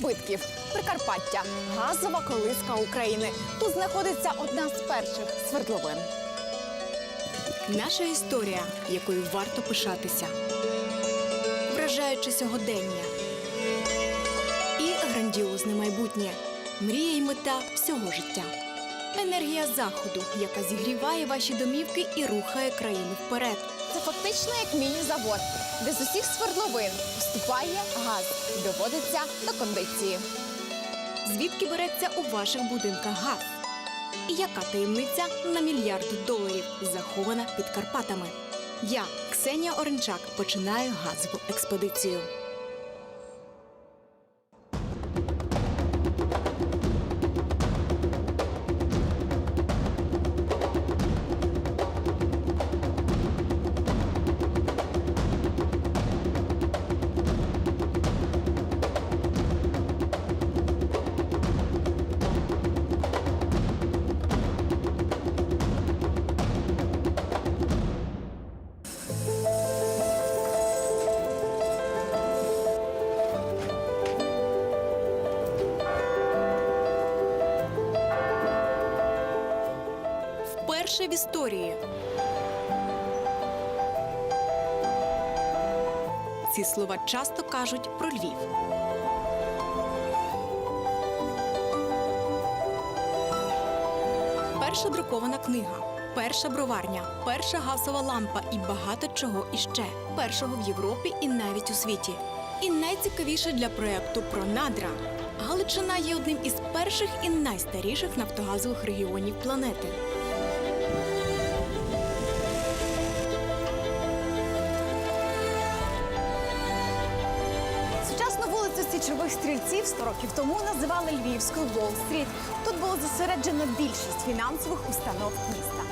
Добитків Прикарпаття газова колиска України. Тут знаходиться одна з перших свердловин. Наша історія, якою варто пишатися, вражаючи сьогодення і грандіозне майбутнє, мрія й мета всього життя. Енергія заходу, яка зігріває ваші домівки і рухає країну вперед. Це фактично як міні-завод, де з усіх свердловин вступає газ і доводиться до кондиції. Звідки береться у ваших будинках газ? І яка таємниця на мільярд доларів захована під Карпатами? Я, Ксенія Оренчак, починаю газову експедицію. Часто кажуть про Львів. Перша друкована книга, перша броварня, перша газова лампа і багато чого іще. Першого в Європі і навіть у світі. І найцікавіше для проекту про надра. Галичина є одним із перших і найстаріших нафтогазових регіонів планети. Стрільців 100 років тому називали Львівською Уолл-стріт. Тут було зосереджено більшість фінансових установ міста.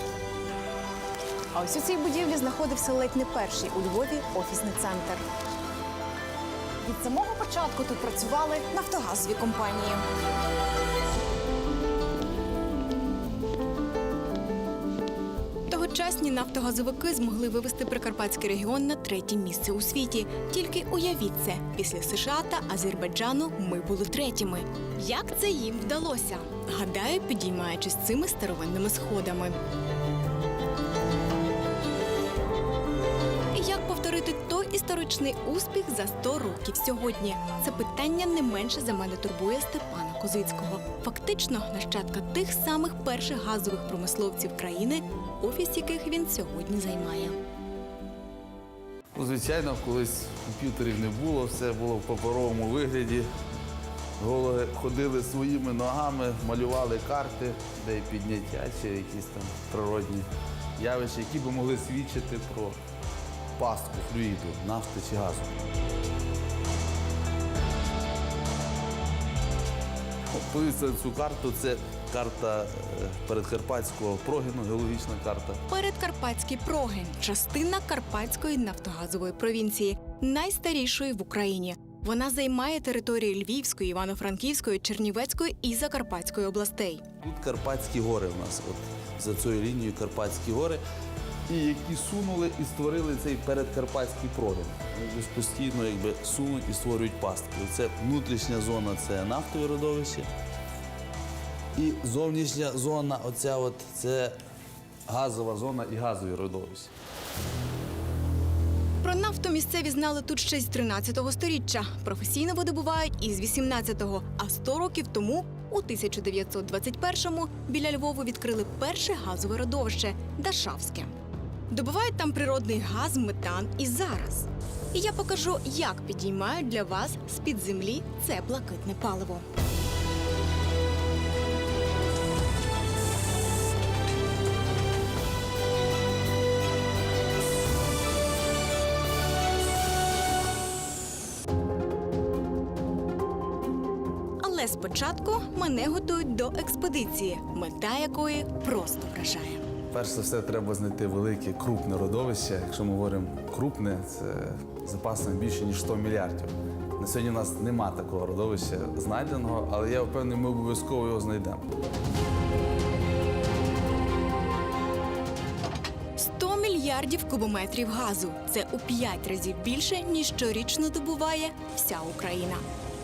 А ось у цій будівлі знаходився ледь не перший у Львові офісний центр. Від самого початку тут працювали нафтогазові компанії. Тогочасні нафтогазовики змогли вивести Прикарпатський регіон на третє місце у світі. Тільки уявіть це, після США та Азербайджану ми були третіми. Як це їм вдалося? Гадаю, підіймаючись цими старовинними сходами. Як повторити той історичний успіх за 100 років сьогодні? Це питання не менше за мене турбує Степана Козицького. Фактично, нащадка тих самих перших газових промисловців країни, офіс яких він сьогодні займає. Ну, звичайно, колись комп'ютерів не було, все було в паперовому вигляді. Голови ходили своїми ногами, малювали карти, де підняття чи якісь там природні явища, які би могли свідчити про пастку флюїду, нафти чи газу. Подивіться цю карту, це карта е, передкарпатського прогину, геологічна карта. Передкарпатський прогин частина Карпатської нафтогазової провінції, найстарішої в Україні. Вона займає території Львівської, Івано-Франківської, Чернівецької і Закарпатської областей. Тут Карпатські гори в нас, от за цією лінією Карпатські гори, і які сунули і створили цей передкарпатський прогін. Вони постійно якби сунуть і створюють пастки. Це внутрішня зона це нафтове родовище. І зовнішня зона, оця от, це газова зона і газові родовища. Про нафту місцеві знали тут ще з 13-го сторіччя. Професійно видобувають із 18-го. А 100 років тому, у 1921-му, біля Львову відкрили перше газове родовище Дашавське. Добувають там природний газ, метан і зараз. І я покажу, як підіймають для вас з-під землі це блакитне паливо. Спочатку мене готують до експедиції, мета якої просто вражає. Перш за все, треба знайти велике крупне родовище. Якщо ми говоримо крупне, це запасом більше ніж 100 мільярдів. На сьогодні у нас нема такого родовища знайденого, але я впевнений, ми обов'язково його знайдемо. 100 мільярдів кубометрів газу. Це у 5 разів більше, ніж щорічно добуває вся Україна.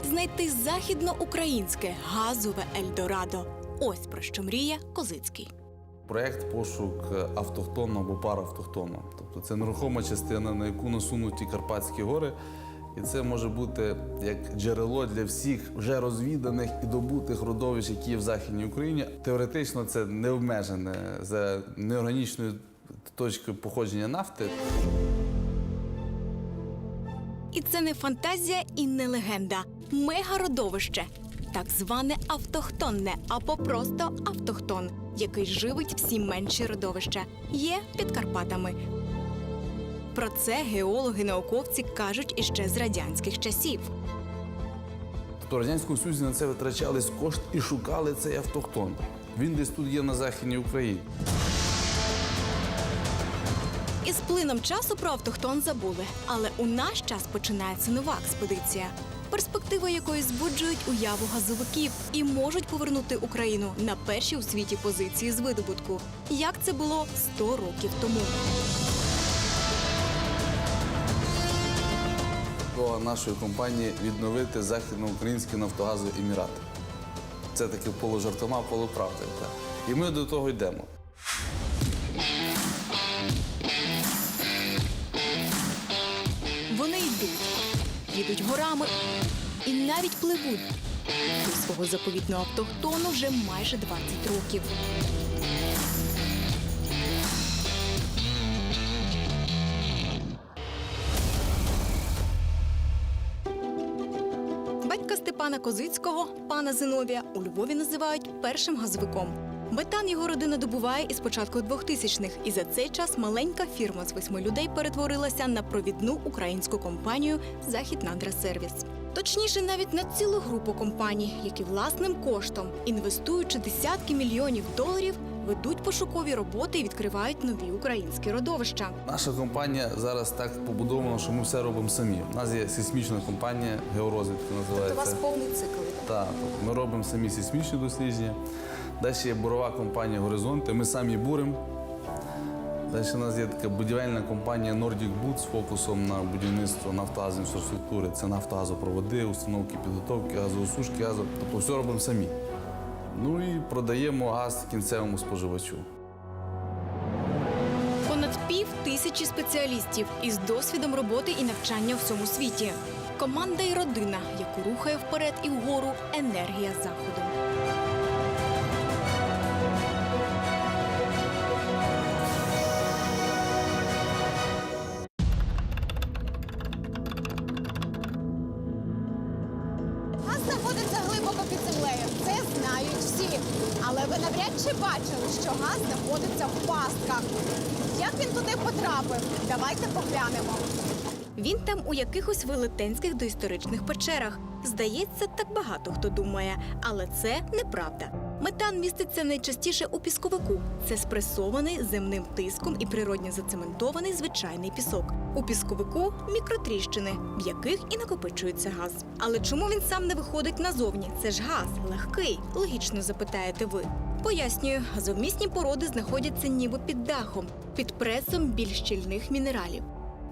Знайти західноукраїнське газове Ельдорадо. Ось про що мріє Козицький. Проект пошук е, або паравтохтонного. Тобто це нерухома частина, на яку насунуті Карпатські гори. І це може бути як джерело для всіх вже розвіданих і добутих родовищ, які є в Західній Україні. Теоретично це не обмежене за неорганічною точкою походження нафти. І це не фантазія і не легенда. Мегародовище. Так зване автохтонне або просто автохтон, який живить всі менші родовища, є під Карпатами. Про це геологи науковці кажуть іще з радянських часів. Тобто в Радянському Союзі на це витрачались кошт і шукали цей автохтон. Він десь тут є на Західній Україні. Із плином часу про автохтон забули, але у наш час починається нова експедиція, перспективи якої збуджують уяву газовиків і можуть повернути Україну на перші у світі позиції з видобутку, як це було 100 років тому. Нашої компанії відновити західноукраїнський нафтогазовий емірат. Це таке полужартома, полуправда. І ми до того йдемо. Їдуть горами і навіть пливуть. До свого заповітного автохтону вже майже 20 років. Батька Степана Козицького, пана Зиновія, у Львові називають першим газовиком. Метан його родина добуває із початку 2000-х, і за цей час маленька фірма з восьми людей перетворилася на провідну українську компанію Західнадрасервіс. Точніше, навіть на цілу групу компаній, які власним коштом, інвестуючи десятки мільйонів доларів, ведуть пошукові роботи і відкривають нові українські родовища. Наша компанія зараз так побудована, що ми все робимо самі. У нас є сейсмічна компанія, георозвідка називається. повний цикл. Так, тобто ми робимо самі сейсмічні дослідження. Далі є бурова компанія Горизонти. Ми самі буримо. Далі у нас є така будівельна компанія Nordic Boot з фокусом на будівництво нафтогазової інфраструктури. Це нафтогазопроводи, установки підготовки, газовосушки, газо. Тобто все робимо самі. Ну і продаємо газ кінцевому споживачу. Понад пів тисячі спеціалістів із досвідом роботи і навчання в цьому світі. Команда і родина, яку рухає вперед і вгору енергія заходу. Якихось велетенських доісторичних печерах. Здається, так багато хто думає, але це неправда. Метан міститься найчастіше у пісковику. Це спресований земним тиском і природньо зацементований звичайний пісок. У пісковику мікротріщини, в яких і накопичується газ. Але чому він сам не виходить назовні? Це ж газ легкий, логічно запитаєте ви. Пояснюю, газовмісні породи знаходяться ніби під дахом, під пресом більш щільних мінералів.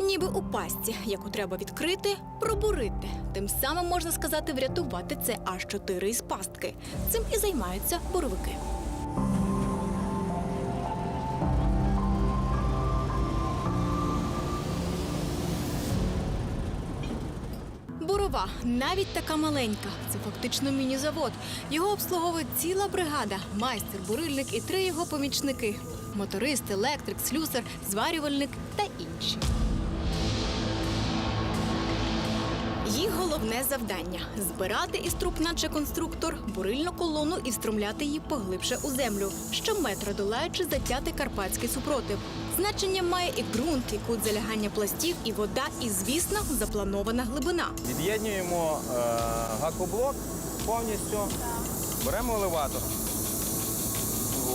Ніби у пастці, яку треба відкрити, пробурити. Тим самим можна сказати, врятувати це аж 4 із пастки. Цим і займаються боровики. Бурова навіть така маленька. Це фактично міні-завод. Його обслуговує ціла бригада, майстер, бурильник і три його помічники: моторист, електрик, слюсар, зварювальник та інші. Їх головне завдання збирати із труб, наче конструктор, бурильну колону і встромляти її поглибше у землю, щометра долаючи затятий карпатський супротив. Значення має і ґрунт, і кут залягання пластів, і вода, і, звісно, запланована глибина. Від'єднуємо е, гакоблок повністю, беремо елеватор.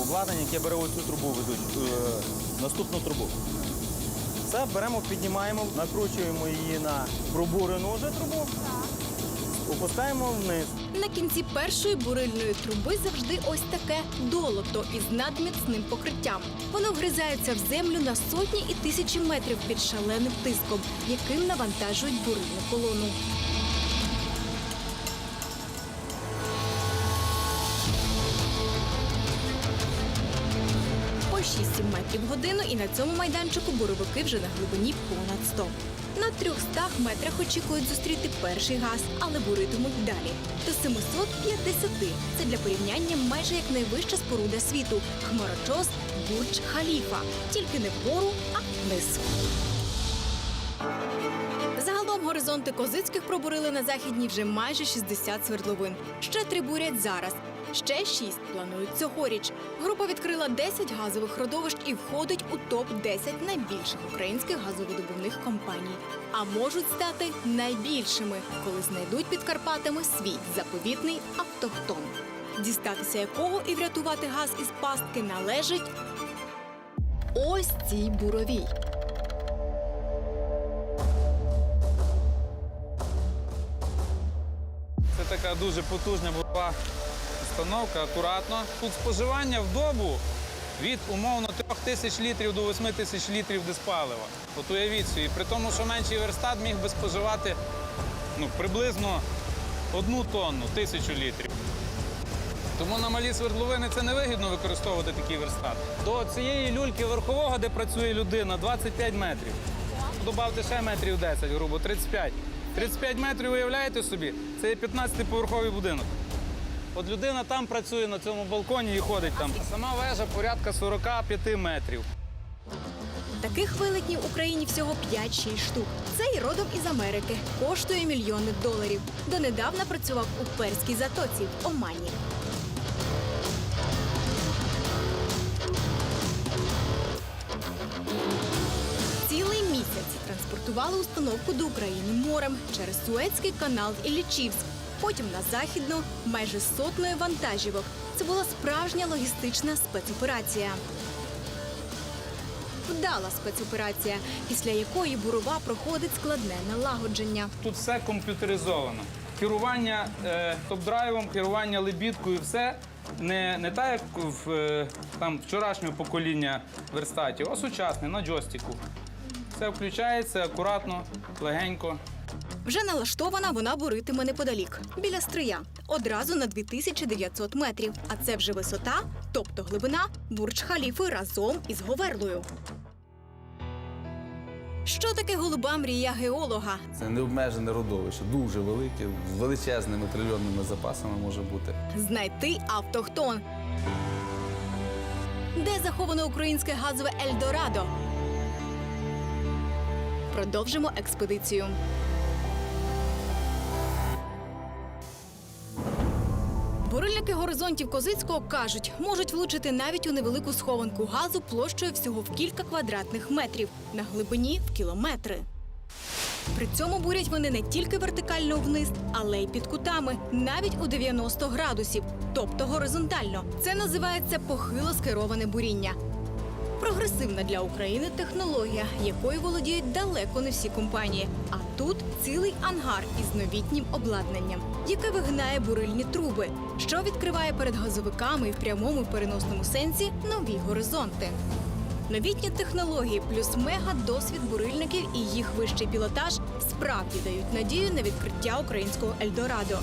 Обладнання, яке бере оцю трубу, ведуть, е, наступну трубу. Це беремо, піднімаємо, накручуємо її на пробурену вже трубу, опускаємо вниз. На кінці першої бурильної труби завжди ось таке долото із надміцним покриттям. Воно вгризається в землю на сотні і тисячі метрів під шаленим тиском, яким навантажують бурильну колону. 6-7 метрів в годину, і на цьому майданчику буровики вже на глибині понад 100. На 300 метрах очікують зустріти перший газ, але буритимуть далі. До 750 – це для порівняння майже як найвища споруда світу – хмарочос Бурдж Халіфа. Тільки не вгору, а вниз. Загалом горизонти Козицьких пробурили на західній вже майже 60 свердловин. Ще три бурять зараз. Ще шість планують цьогоріч. Група відкрила 10 газових родовищ і входить у топ 10 найбільших українських газовидобувних компаній. А можуть стати найбільшими, коли знайдуть під Карпатами свій заповітний автохтон, дістатися якого і врятувати газ із пастки належить ось цій буровій. Це така дуже потужна була установка, акуратно. Тут споживання в добу від умовно 3 тисяч літрів до 8 тисяч літрів диспалива. От уявіть собі, при тому, що менший верстат міг би споживати ну, приблизно одну тонну, тисячу літрів. Тому на малі свердловини це невигідно використовувати такий верстат. До цієї люльки верхового, де працює людина, 25 метрів. Добавте ще метрів 10, грубо, 35. 35 метрів, уявляєте собі, це є 15-поверховий будинок. От людина там працює на цьому балконі і ходить там. Сама вежа порядка 45 метрів. Таких велетнів в Україні всього 5-6 штук. Цей родом із Америки. Коштує мільйони доларів. Донедавна працював у Перській затоці в Омані. Цілий місяць транспортували установку до України морем через Суецький канал і Лічівськ. Потім на західну майже сотнею вантажівок. Це була справжня логістична спецоперація. Вдала спецоперація, після якої бурова проходить складне налагодження. Тут все комп'ютеризовано. Керування е, топ-драйвом, керування лебідкою, все не, не так, як в е, там, вчорашнього покоління верстатів, а сучасне на джойстику. Все включається акуратно, легенько. Вже налаштована вона буритиме неподалік, біля стрия, одразу на 2900 метрів. А це вже висота, тобто глибина бурдж халіфи разом із говерлою. Що таке голуба мрія геолога? Це необмежене родовище, дуже велике, з величезними трильйонними запасами може бути. Знайти автохтон. Де заховано українське газове Ельдорадо? Продовжимо експедицію. Бурильники горизонтів Козицького кажуть, можуть влучити навіть у невелику схованку газу площею всього в кілька квадратних метрів на глибині в кілометри. При цьому бурять вони не тільки вертикально вниз, але й під кутами, навіть у 90 градусів, тобто горизонтально. Це називається похило скероване буріння. Прогресивна для України технологія, якою володіють далеко не всі компанії. А тут цілий ангар із новітнім обладнанням, яке вигинає бурильні труби, що відкриває перед газовиками в прямому переносному сенсі нові горизонти. Новітні технології плюс мега досвід бурильників і їх вищий пілотаж справді дають надію на відкриття українського Ельдорадо.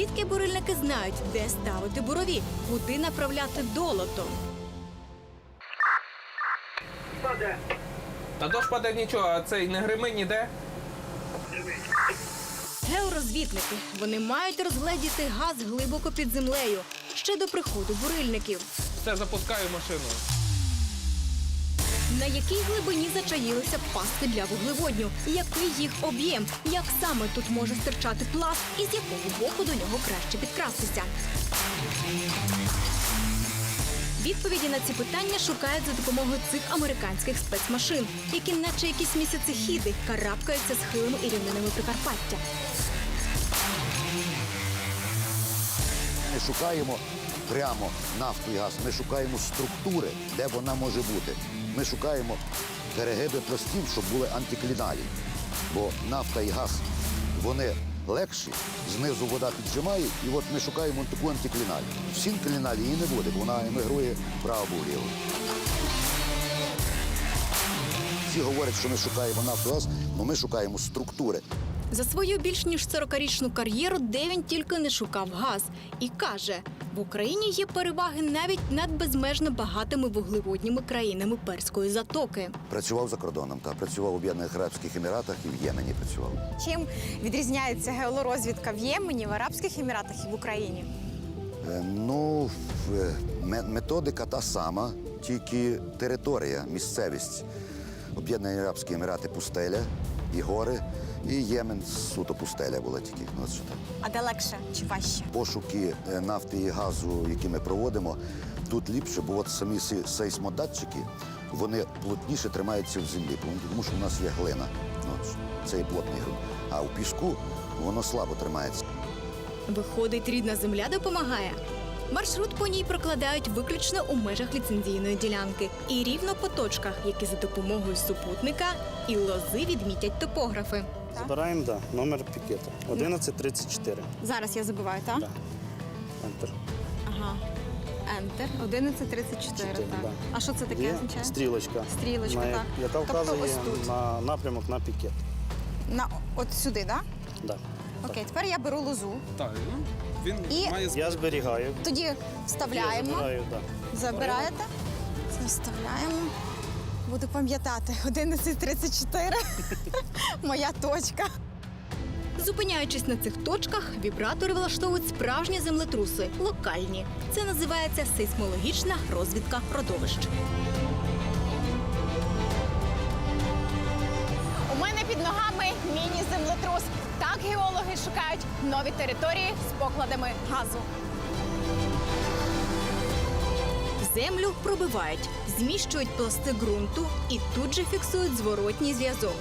Звідки бурильники знають, де ставити бурові, куди направляти долото? Та дощ паде нічого, а цей не грими ніде. Георозвідники вони мають розгледіти газ глибоко під землею ще до приходу бурильників. Все запускаю машину. На якій глибині зачаїлися пастки для вуглеводню? Який їх об'єм? Як саме тут може стирчати пласт і з якого боку до нього краще підкрастися? Відповіді на ці питання шукають за допомогою цих американських спецмашин, які, наче якісь місяцехіди, карабкаються схилами і рівнинами Прикарпаття. не шукаємо прямо нафту і газ, ми шукаємо структури, де вона може бути. Ми шукаємо перегиби пластів, щоб були антикліналі. Бо нафта і газ вони легші, знизу вода піджимає, і от ми шукаємо таку антикліналі. В синкліналі її не буде, бо вона емігрує вправо-вліво. Всі говорять, що ми шукаємо нафту газ, але ми шукаємо структури. За свою більш ніж 40-річну кар'єру, де він тільки не шукав газ, і каже: в Україні є переваги навіть над безмежно багатими вуглеводніми країнами Перської затоки. Працював за кордоном, та працював в Об'єднаних Арабських Еміратах і в Ємені працював. Чим відрізняється геолорозвідка в Ємені, в Арабських Еміратах і в Україні? Е, Ну, в- методика та сама, тільки територія, місцевість. Об'єднані Арабські Емірати пустеля і гори, і Ємен суто пустеля була тільки. Ну, от що так. А де легше чи важче? Пошуки е, нафти і газу, які ми проводимо, тут ліпше, бо от самі сей- сейсмодатчики, вони плотніше тримаються в землі, тому- тому що в нас є глина. Ну, от, це є плотний ґрунт. А у піску воно слабо тримається. Виходить, рідна земля допомагає. Маршрут по ній прокладають виключно у межах ліцензійної ділянки і рівно по точках, які за допомогою супутника і лози відмітять топографи. Збираємо, да, номер пікета. 1134. Зараз я забуваю, так? Да. Ентер. Ага. Enter 1134, Чотири, так. да. А що це таке Є означає? стрілочка, Стрілочка, на, так. яка Тобто вказує ось тут. на напрямок на пікет. На от сюди, так? Да. Окей, тепер я беру лозу. Так, ну, він І- має Я зберігаю. Тоді Я вставляємо. забираю, да. Забираєте? Це вставляємо. Буду пам'ятати. 11.34. Моя точка. Зупиняючись на цих точках, вібратори влаштовують справжні землетруси, локальні. Це називається сейсмологічна розвідка родовищ. У мене під ногами міні-землетрус. Так геологи шукають нові території з покладами газу. Землю пробивають, зміщують пласти ґрунту і тут же фіксують зворотній зв'язок.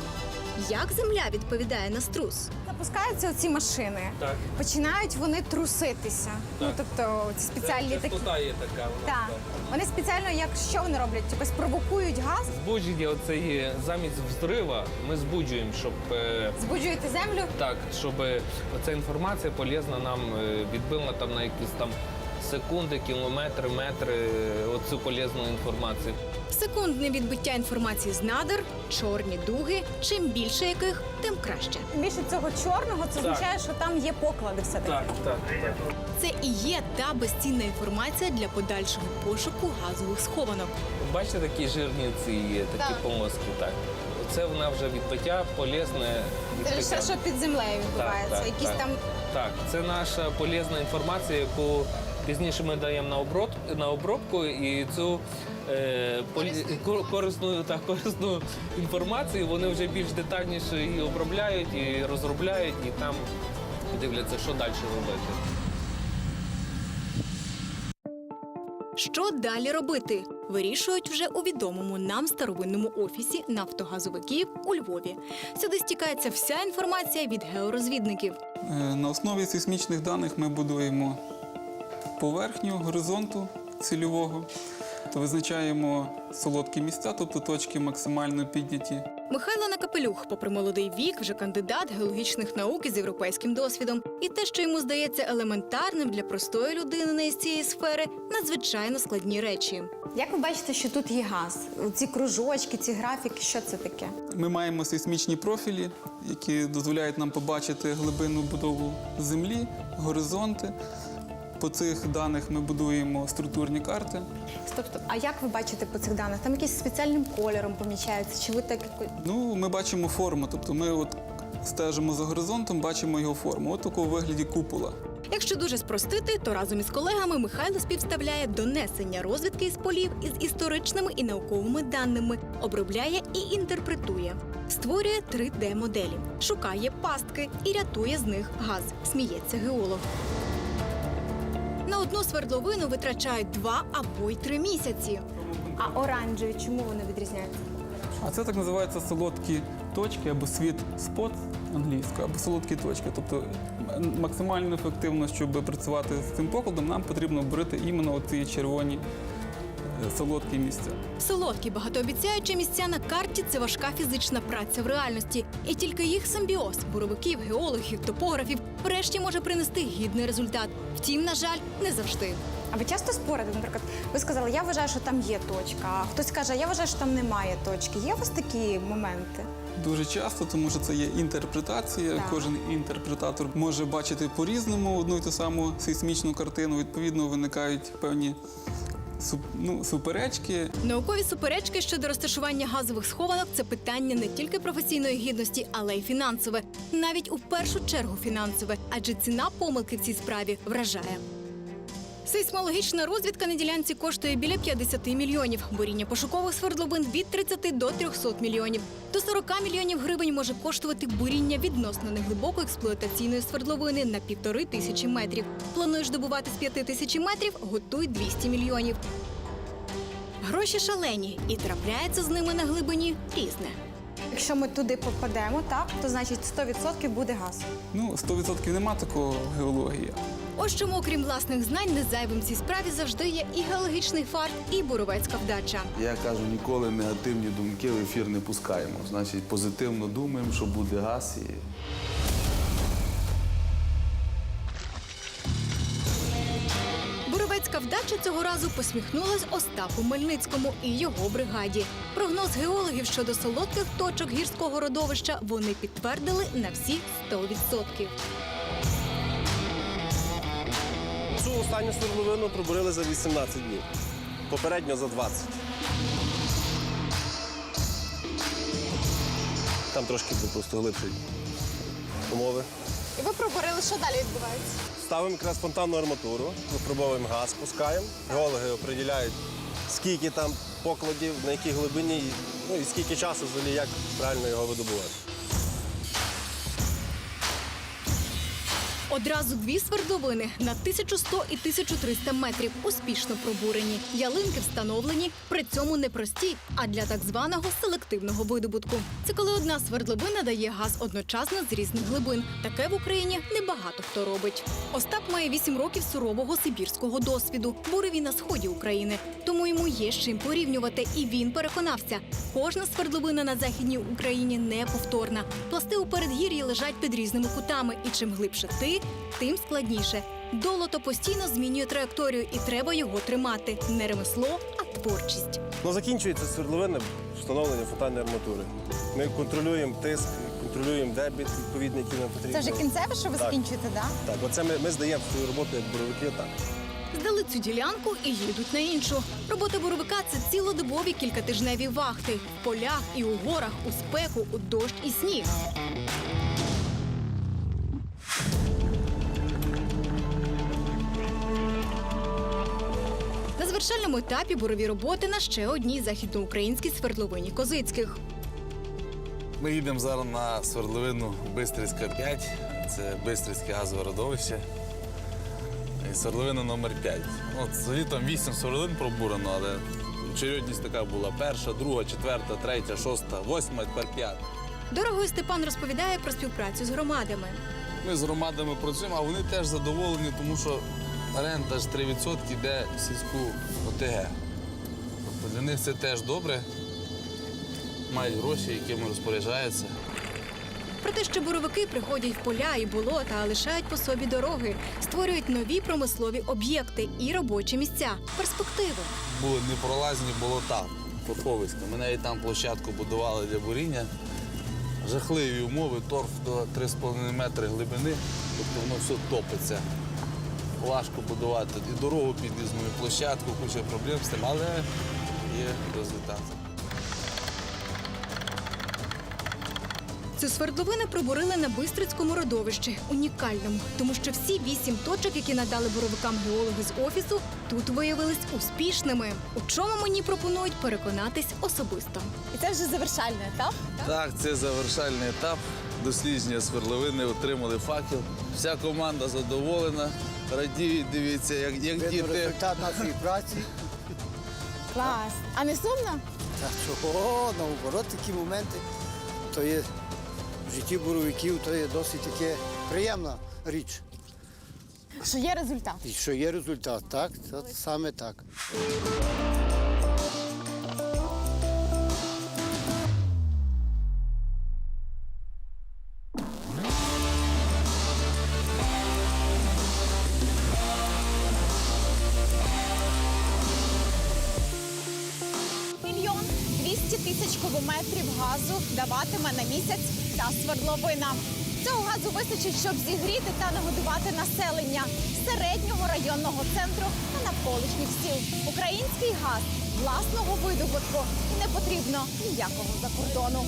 Як земля відповідає на струс? Запускаються оці машини. Так. Починають вони труситися. Ну тобто ці спеціальні такі. Частота є така. вона Так. Вони спеціально як що вони роблять? Типу спровокують газ, Збудження оцеї замість взрива ми збуджуємо, щоб е, збуджуєте землю. так, щоб оця інформація полезна нам е, відбила там на якісь там секунди, кілометри, метри оцю полезну інформацію. Секундне відбиття інформації з надр, чорні дуги. Чим більше яких, тим краще. Більше цього чорного це Так. означає, що там є поклади все таки. Так, так, так. Це і є та безцінна інформація для подальшого пошуку газових схованок. Бачите, такі жирні ці є, такі Так. полоски. Так. Це вона вже відбиття полезне Це все, що під землею відбувається. так, Якісь так. там Так, це наша полезна інформація, яку пізніше ми даємо на оброт на обробку, і цю е, полі... корисну та корисну інформацію вони вже більш детальніше і обробляють, і розробляють, і там дивляться, що далі робити. Що далі робити? Вирішують вже у відомому нам старовинному офісі нафтогазовиків у Львові. Сюди стікається вся інформація від георозвідників. Е, На основі сейсмічних даних ми будуємо поверхню горизонту цільового, то визначаємо солодкі місця, тобто точки максимально підняті. Михайло Накапелюх, попри молодий вік, вже кандидат геологічних наук із європейським досвідом. І те, що йому здається елементарним для простої людини не із цієї сфери, надзвичайно складні речі. як ви бачите, що тут є газ? Ці кружочки, ці графіки, що це таке? Ми маємо сейсмічні профілі, які дозволяють нам побачити глибинну будову землі, горизонти. По цих даних ми будуємо структурні карти. Стоп, стоп. А як ви бачите по цих даних? Там якісь спеціальним кольором помічаються? Чи ви так Ну, ми бачимо форму, тобто ми от стежимо за горизонтом, бачимо його форму. От такого вигляді купола. Якщо дуже спростити, то разом із колегами Михайло співставляє донесення розвідки із полів із історичними і науковими даними, обробляє і інтерпретує. Створює 3D-моделі, шукає пастки і рятує з них газ. Сміється геолог. На одну свердловину витрачають два або й три місяці. А оранжеві, чому вони відрізняються? А це так називається солодкі точки або світ спот англійською, або солодкі точки. Тобто максимально ефективно, щоб працювати з цим покладом, нам потрібно брити іменно ці червоні солодкі місця. Солодкі багатообіцяючі місця на карті це важка фізична праця в реальності. І тільки їх симбіоз буровиків, геологів, топографів врешті може принести гідний результат. Втім, на жаль, не завжди. А ви часто спорите? Наприклад, ви сказали, я вважаю, що там є точка. А хтось каже, я вважаю, що там немає точки. Є у вас такі моменти? дуже часто, тому що це є інтерпретація. Так. Кожен інтерпретатор може бачити по-різному одну і ту саму сейсмічну картину. Відповідно, виникають певні суп- ну, суперечки. Наукові суперечки щодо розташування газових схованок це питання не тільки професійної гідності, але й фінансове. Навіть у першу чергу фінансове, адже ціна помилки в цій справі вражає. Сейсмологічна розвідка на ділянці коштує біля 50 мільйонів. Буріння пошукових свердловин від 30 до 300 мільйонів. До 40 мільйонів гривень може коштувати буріння відносно неглибокої експлуатаційної свердловини на півтори тисячі метрів. Плануєш добувати з 5 тисяч метрів, готуй 200 мільйонів. Гроші шалені і трапляється з ними на глибині різне. Якщо ми туди попадемо, так то значить 100% буде газ. Ну, 100% нема такого геології. Ось чому, окрім власних знань, не зайвим цій справі завжди є і геологічний фарт, і буровецька вдача. Я кажу, ніколи негативні думки в ефір не пускаємо. Значить, позитивно думаємо, що буде газ і Буровецька вдача цього разу посміхнулась Остапу Мельницькому і його бригаді. Прогноз геологів щодо солодких точок гірського родовища вони підтвердили на всі 100%. Останню свердловину пробурили за 18 днів. Попередньо за 20. Там трошки просто глибші умови. І ви пробурили, що далі відбувається? Ставимо якраз фонтанну арматуру, випробовуємо газ, пускаємо. Геологи определяють, скільки там покладів, на якій глибині, ну і скільки часу взагалі, як правильно його видобувати. Одразу дві свердловини на 1100 і 1300 метрів успішно пробурені. Ялинки встановлені, при цьому не прості, а для так званого селективного видобутку. Це коли одна свердловина дає газ одночасно з різних глибин. Таке в Україні небагато хто робить. Остап має 8 років сурового сибірського досвіду. Бурив і на сході України. Тому йому є з чим порівнювати. І він переконався, кожна свердловина на західній Україні неповторна. Пласти у передгір'ї лежать під різними кутами, і чим глибше ти, тим складніше. Долото постійно змінює траєкторію, і треба його тримати. Не ремесло, а творчість. Ну, закінчується свердловина встановлення фонтанної арматури. Ми контролюємо тиск, контролюємо дебіт відповідний, який нам потрібен. Це вже кінцеве, що ви Так. закінчуєте, так? Так, оце ми, ми здаємо свою роботу як буровики, так. Здали цю ділянку і їдуть на іншу. Робота буровика це цілодобові кількатижневі вахти в полях і у горах, у спеку, у дощ і сніг. Завершальному етапі бурові роботи на ще одній західноукраїнській свердловині Козицьких. Ми їдемо зараз на свердловину Бистрицька 5. Це Бистрицьке газове родовище. І свердловина номер 5. От взагалі там 8 свердловин пробурено, але очередність така була перша, друга, четверта, третя, шоста, восьма, тепер п'ята. Дорогою Степан розповідає про співпрацю з громадами. Ми з громадами працюємо, а вони теж задоволені, тому що рента ж 3% йде в сільську ОТГ. Тобто для них це теж добре. Мають гроші, якими розпоряджаються. Про те, що буровики приходять в поля і болота, а лишають по собі дороги, створюють нові промислові об'єкти і робочі місця, перспективи. були непролазні болота Поповиська. Ми навіть там площадку будували для буріння. Жахливі умови, торф до 3,5 метри глибини, тобто воно все топиться. Важко будувати і дорогу під'їзну, і площадку, куча проблем з тим, але є результат. Цю свердловину пробурили на Бистрицькому родовищі, унікальному, тому що всі вісім точок, які надали буровикам геологи з офісу, тут виявились успішними. У чому мені пропонують переконатись особисто. І це вже завершальний етап. Так, це завершальний етап. Дослідження свердловини отримали факел. Вся команда задоволена, радіють, дивіться, як, як діти. результат нашої праці. Клас. А не сумно? Та чого, наоборот, такі моменти. То є в житті буровиків, то є досить таке приємна річ. Що є результат. І що є результат, так? Це саме так. Даватиме на місяць та свердловина. Цього газу вистачить, щоб зігріти та нагодувати населення середнього районного центру та навколишніх сіл. Український газ власного видобутку і не потрібно ніякого закордону.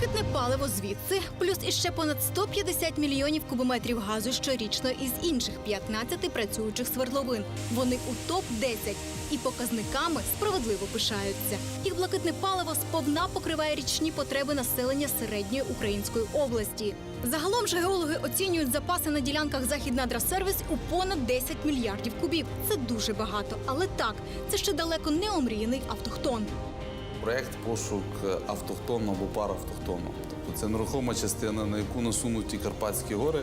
Блакитне паливо звідси, плюс іще понад 150 мільйонів кубометрів газу щорічно із інших 15 працюючих свердловин. Вони у топ 10 і показниками справедливо пишаються. Їх блакитне паливо сповна покриває річні потреби населення середньої української області. Загалом ж геологи оцінюють запаси на ділянках Західнадрасервіс у понад 10 мільярдів кубів. Це дуже багато, але так, це ще далеко не омріяний автохтон. Проєкт пошук автохтонного або паравтохтонного. Тобто це нерухома частина, на яку насунуті Карпатські гори.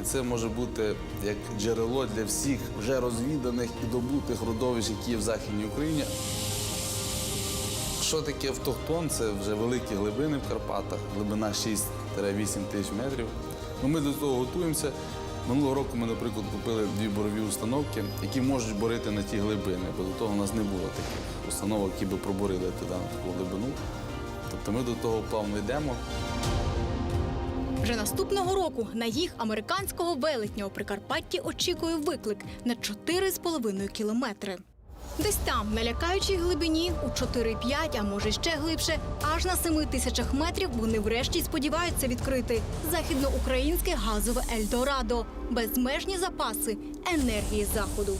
І це може бути як джерело для всіх вже розвіданих і добутих родовищ, які є в Західній Україні. Що таке автохтон? Це вже великі глибини в Карпатах, глибина 6-8 тисяч метрів. Ну, ми до того готуємося. Минулого року ми, наприклад, купили дві борові установки, які можуть борити на ті глибини, бо до того у нас не було таких установок, які би проборили туди на таку глибину. Тобто ми до того плавно йдемо. Вже наступного року на їх американського велетня у Прикарпатті очікує виклик на 4,5 кілометри. Десь там, на лякаючій глибині, у 4-5, а може ще глибше, аж на 7 тисячах метрів вони врешті сподіваються відкрити західноукраїнське газове Ельдорадо, безмежні запаси енергії заходу.